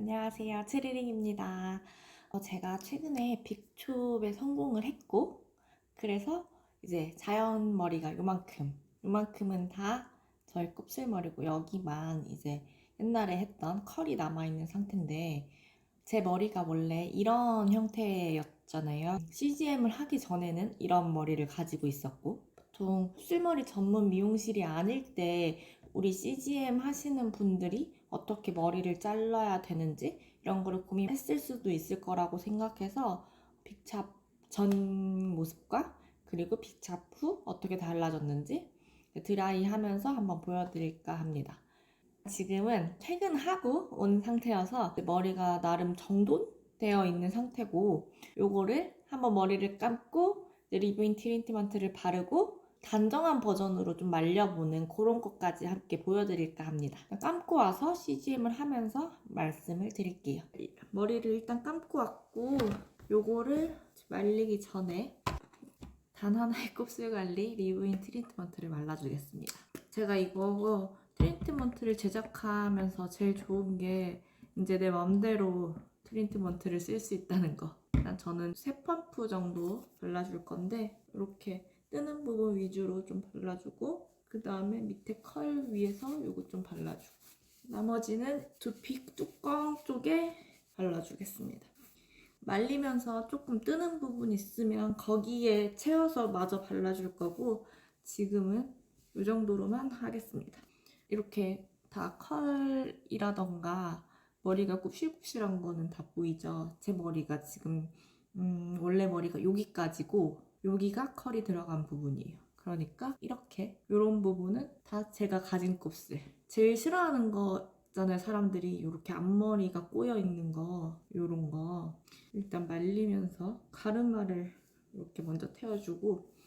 안녕하세요. 트리링입니다. 어, 제가 최근에 빅촉에 성공을 했고, 그래서 이제 자연 머리가 요만큼, 요만큼은 다 저의 곱슬머리고, 여기만 이제 옛날에 했던 컬이 남아있는 상태인데, 제 머리가 원래 이런 형태였잖아요. CGM을 하기 전에는 이런 머리를 가지고 있었고, 보통 곱슬머리 전문 미용실이 아닐 때 우리 CGM 하시는 분들이 어떻게 머리를 잘라야 되는지 이런 거를 고민했을 수도 있을 거라고 생각해서 빅찹 전 모습과 그리고 빅찹 후 어떻게 달라졌는지 드라이 하면서 한번 보여드릴까 합니다. 지금은 퇴근하고 온 상태여서 머리가 나름 정돈되어 있는 상태고 요거를 한번 머리를 감고 리브인 트리트먼트를 바르고 단정한 버전으로 좀 말려보는 그런 것까지 함께 보여드릴까 합니다. 감고 와서 CGM을 하면서 말씀을 드릴게요. 머리를 일단 감고 왔고 요거를 말리기 전에 단 하나의 곱슬 관리 리브인 트리트먼트를 말라주겠습니다. 제가 이거 트리트먼트를 제작하면서 제일 좋은 게 이제 내 맘대로 트리트먼트를 쓸 수 있다는 거. 일단 저는 세 펌프 정도 발라줄 건데 이렇게 뜨는 부분 위주로 좀 발라주고 그 다음에 밑에 컬 위에서 요거 좀 발라주고 나머지는 두피 뚜껑 쪽에 발라주겠습니다. 말리면서 조금 뜨는 부분 있으면 거기에 채워서 마저 발라줄 거고 지금은 이 정도로만 하겠습니다. 이렇게 다 컬이라던가 머리가 굽실굽실한 거는 다 보이죠? 제 머리가 지금 음, 원래 머리가 여기까지고 여기가 컬이 들어간 부분이에요. 그러니까 이렇게 이런 부분은 다 제가 가진 곱슬. 제일 싫어하는 거 있잖아요. 사람들이 이렇게 앞머리가 꼬여 있는 거, 이런 거. 일단 말리면서 가르마를 이렇게 먼저 태워주고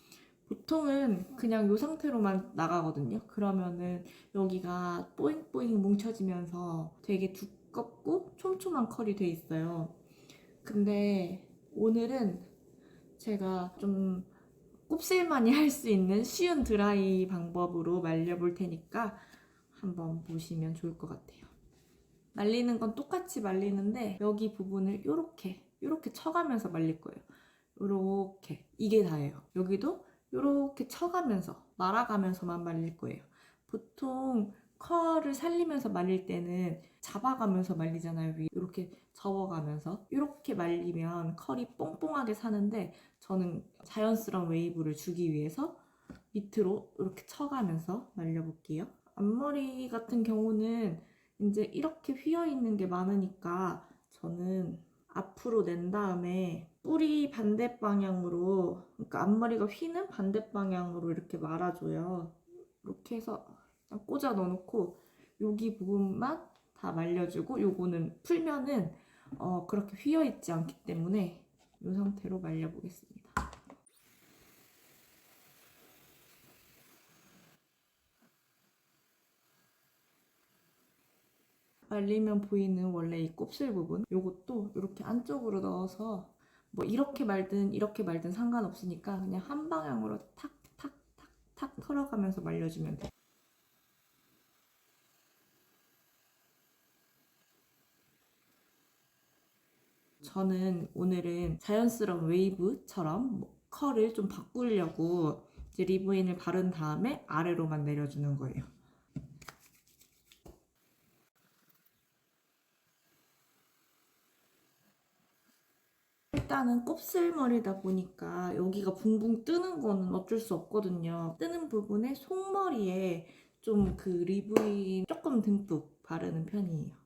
보통은 그냥 이 상태로만 나가거든요. 그러면은 여기가 뽀잉뽀잉 뭉쳐지면서 되게 두껍고 촘촘한 컬이 돼 있어요. 근데 오늘은 제가 좀 곱슬만이 할 수 있는 쉬운 드라이 방법으로 말려볼 테니까 한번 보시면 좋을 것 같아요. 말리는 건 똑같이 말리는데 여기 부분을 이렇게 이렇게 쳐가면서 말릴 거예요. 이렇게 이게 다예요. 여기도 이렇게 쳐가면서 말아가면서만 말릴 거예요. 보통 컬을 살리면서 말릴 때는 잡아가면서 말리잖아요. 이렇게 접어가면서 이렇게 말리면 컬이 뽕뽕하게 사는데 저는 자연스러운 웨이브를 주기 위해서 밑으로 이렇게 쳐가면서 말려볼게요. 앞머리 같은 경우는 이제 이렇게 휘어 있는 게 많으니까 저는 앞으로 낸 다음에 뿌리 반대 방향으로 그러니까 앞머리가 휘는 반대 방향으로 이렇게 말아줘요. 이렇게 해서 꽂아 넣어놓고 여기 부분만 다 말려주고 요거는 풀면은 어, 그렇게 휘어 있지 않기 때문에 이 상태로 말려보겠습니다. 말리면 보이는 원래 이 곱슬 부분 요것도 이렇게 안쪽으로 넣어서 뭐 이렇게 말든 이렇게 말든 상관없으니까 그냥 한 방향으로 탁 탁 탁 탁 털어가면서 말려주면 돼요. 저는 오늘은 자연스러운 웨이브처럼 뭐 컬을 좀 바꾸려고 이제 리브인을 바른 다음에 아래로만 내려주는 거예요. 일단은 곱슬머리다 보니까 여기가 붕붕 뜨는 거는 어쩔 수 없거든요. 뜨는 부분에 속머리에 좀 그 리브인 조금 듬뿍 바르는 편이에요.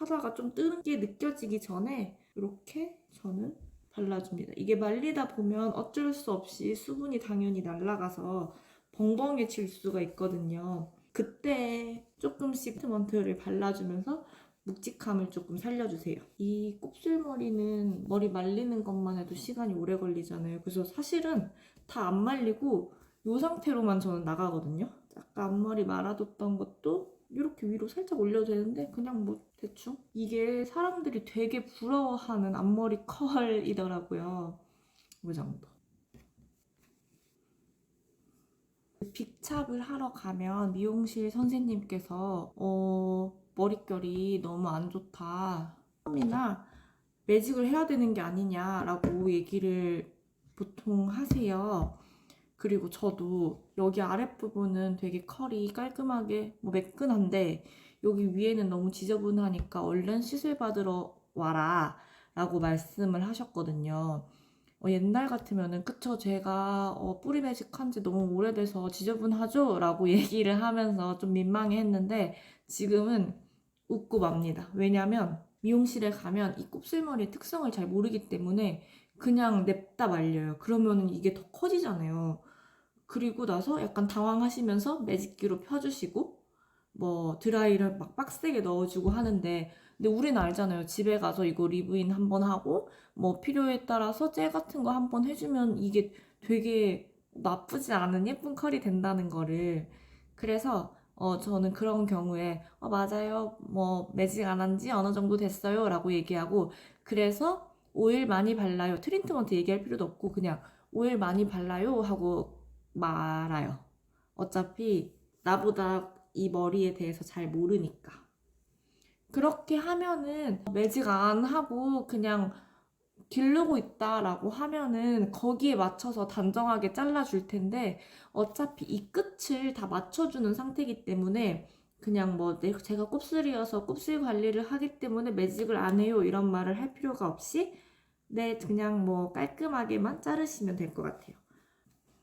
하다가 좀 뜨는 게 느껴지기 전에 이렇게 저는 발라줍니다. 이게 말리다 보면 어쩔 수 없이 수분이 당연히 날아가서 벙벙해질 수가 있거든요. 그때 조금씩 트먼트를 발라주면서 묵직함을 조금 살려주세요. 이 곱슬머리는 머리 말리는 것만 해도 시간이 오래 걸리잖아요. 그래서 사실은 다 안 말리고 이 상태로만 저는 나가거든요. 아까 앞머리 말아뒀던 것도 이렇게 위로 살짝 올려도 되는데 그냥 뭐 대충 이게 사람들이 되게 부러워하는 앞머리 컬이더라고요. 이 정도. 빅찹을 하러 가면 미용실 선생님께서 어 머릿결이 너무 안 좋다. 처음이나 매직을 해야 되는 게 아니냐라고 얘기를 보통 하세요. 그리고 저도 여기 아랫부분은 되게 컬이 깔끔하게 뭐 매끈한데 여기 위에는 너무 지저분하니까 얼른 시술 받으러 와라 라고 말씀을 하셨거든요. 어, 옛날 같으면은 그쵸 제가 어, 뿌리 매직한 지 너무 오래돼서 지저분하죠? 라고 얘기를 하면서 좀 민망해 했는데 지금은 웃고 맙니다. 왜냐면 미용실에 가면 이 곱슬머리의 특성을 잘 모르기 때문에 그냥 냅다 말려요. 그러면은 이게 더 커지잖아요. 그리고 나서 약간 당황하시면서 매직기로 펴주시고 뭐 드라이를 막 빡세게 넣어주고 하는데 근데 우리는 알잖아요. 집에 가서 이거 리브인 한 번 하고 뭐 필요에 따라서 젤 같은 거 한 번 해주면 이게 되게 나쁘지 않은 예쁜 컬이 된다는 거를 그래서 어 저는 그런 경우에 어 맞아요. 뭐 매직 안 한 지 어느 정도 됐어요. 라고 얘기하고 그래서 오일 많이 발라요. 트리트먼트 얘기할 필요도 없고 그냥 오일 많이 발라요 하고 말아요. 어차피 나보다 이 머리에 대해서 잘 모르니까. 그렇게 하면은 매직 안 하고 그냥 기르고 있다라고 하면은 거기에 맞춰서 단정하게 잘라줄 텐데 어차피 이 끝을 다 맞춰주는 상태이기 때문에 그냥 뭐 내- 제가 곱슬이어서 곱슬 관리를 하기 때문에 매직을 안 해요 이런 말을 할 필요가 없이 네 그냥 뭐 깔끔하게만 자르시면 될 것 같아요.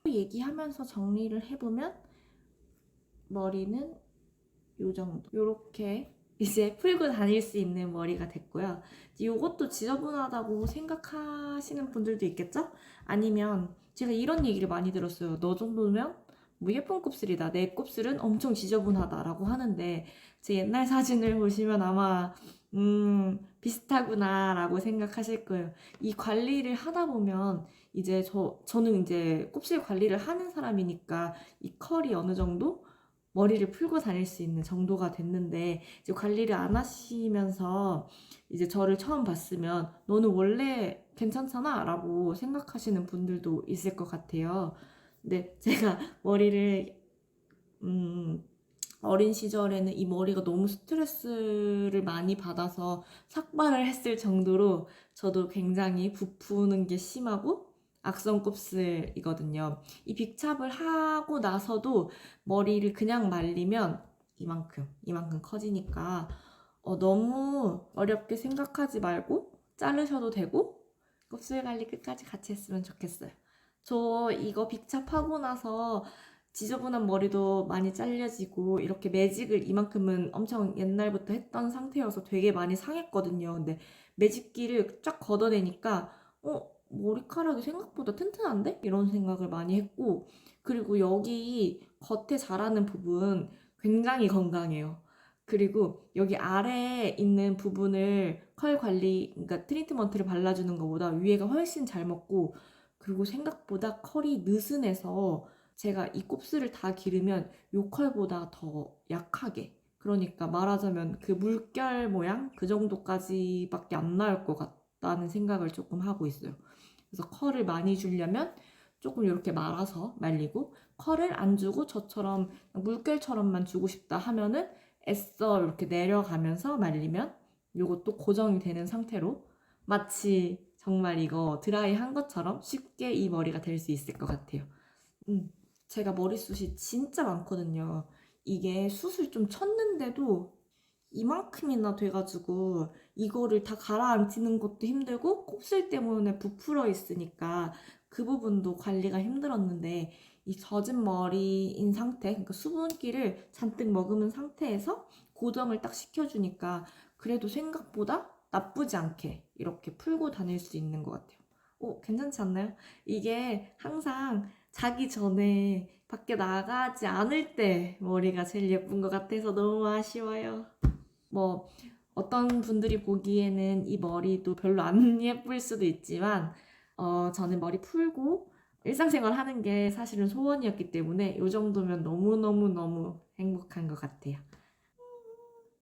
얘기하면서 정리를 해보면 머리는 요 정도 요렇게 이제 풀고 다닐 수 있는 머리가 됐고요. 이것도 지저분하다고 생각하시는 분들도 있겠죠? 아니면 제가 이런 얘기를 많이 들었어요. 너 정도면 뭐 예쁜 곱슬이다. 내 곱슬은 엄청 지저분하다라고 하는데 제 옛날 사진을 보시면 아마 음 비슷하구나 라고 생각하실 거예요. 이 관리를 하다 보면 이제 저 저는 이제 곱슬 관리를 하는 사람이니까 이 컬이 어느 정도 머리를 풀고 다닐 수 있는 정도가 됐는데 이제 관리를 안 하시면서 이제 저를 처음 봤으면 너는 원래 괜찮잖아 라고 생각하시는 분들도 있을 것 같아요. 근데 제가 머리를 음 어린 시절에는 이 머리가 너무 스트레스를 많이 받아서 삭발을 했을 정도로 저도 굉장히 부푸는 게 심하고 악성 곱슬이거든요. 이 빅찹을 하고 나서도 머리를 그냥 말리면 이만큼, 이만큼 커지니까 어, 너무 어렵게 생각하지 말고 자르셔도 되고 곱슬 관리 끝까지 같이 했으면 좋겠어요. 저 이거 빅찹하고 나서 지저분한 머리도 많이 잘려지고 이렇게 매직을 이만큼은 엄청 옛날부터 했던 상태여서 되게 많이 상했거든요. 근데 매직기를 쫙 걷어내니까 어 머리카락이 생각보다 튼튼한데? 이런 생각을 많이 했고 그리고 여기 겉에 자라는 부분 굉장히 건강해요. 그리고 여기 아래에 있는 부분을 컬 관리, 그러니까 트리트먼트를 발라주는 것보다 위에가 훨씬 잘 먹고 그리고 생각보다 컬이 느슨해서 제가 이 곱슬을 다 기르면 요 컬보다 더 약하게 그러니까 말하자면 그 물결 모양 그 정도까지밖에 안 나올 것 같 다는 생각을 조금 하고 있어요. 그래서 컬을 많이 주려면 조금 이렇게 말아서 말리고 컬을 안 주고 저처럼 물결처럼만 주고 싶다 하면은 애써 이렇게 내려가면서 말리면 요것도 고정이 되는 상태로 마치 정말 이거 드라이 한 것처럼 쉽게 이 머리가 될 수 있을 것 같아요. 음, 제가 머리숱이 진짜 많거든요. 이게 숱을 좀 쳤는데도 이만큼이나 돼가지고 이거를 다 가라앉히는 것도 힘들고 곱슬 때문에 부풀어 있으니까 그 부분도 관리가 힘들었는데 이 젖은 머리인 상태, 그러니까 수분기를 잔뜩 머금은 상태에서 고정을 딱 시켜주니까 그래도 생각보다 나쁘지 않게 이렇게 풀고 다닐 수 있는 것 같아요. 오, 괜찮지 않나요? 이게 항상 자기 전에 밖에 나가지 않을 때 머리가 제일 예쁜 것 같아서 너무 아쉬워요. 뭐 어떤 분들이 보기에는 이 머리도 별로 안 예쁠 수도 있지만 어, 저는 머리 풀고 일상생활 하는 게 사실은 소원이었기 때문에 이 정도면 너무너무너무 행복한 것 같아요.